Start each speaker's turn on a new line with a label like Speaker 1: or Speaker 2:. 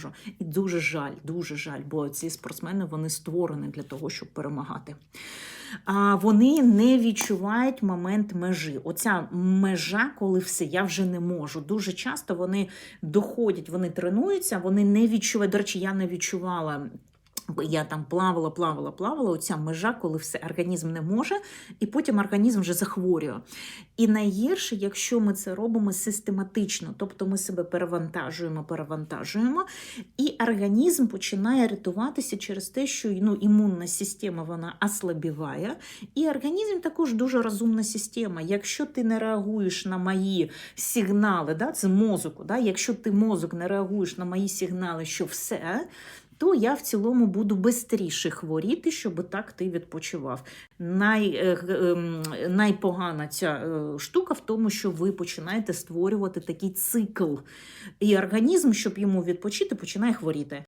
Speaker 1: можу. І дуже жаль, дуже жаль, бо ці спортсмени вони створені для того, щоб перемагати. А вони не відчувають момент межі. Оця межа, коли все, я вже не можу. Дуже часто вони доходять, вони тренуються, вони не відчувають. До речі, я не відчувала. Я там плавала, плавала, плавала. Оця межа, коли все організм не може, і потім організм вже захворює. І найгірше, якщо ми це робимо систематично, тобто ми себе перевантажуємо, перевантажуємо, і організм починає рятуватися через те, що ну, імунна система вона ослабіває. І організм також дуже розумна система. Якщо ти не реагуєш на мої сигнали, да, це мозок, да, якщо ти мозок не реагуєш на мої сигнали, що все. То я в цілому буду швидше хворіти, щоб так ти відпочивав. Най, е, ем, найпогана ця е, штука в тому, що ви починаєте створювати такий цикл. І організм, щоб йому відпочити, починає хворіти.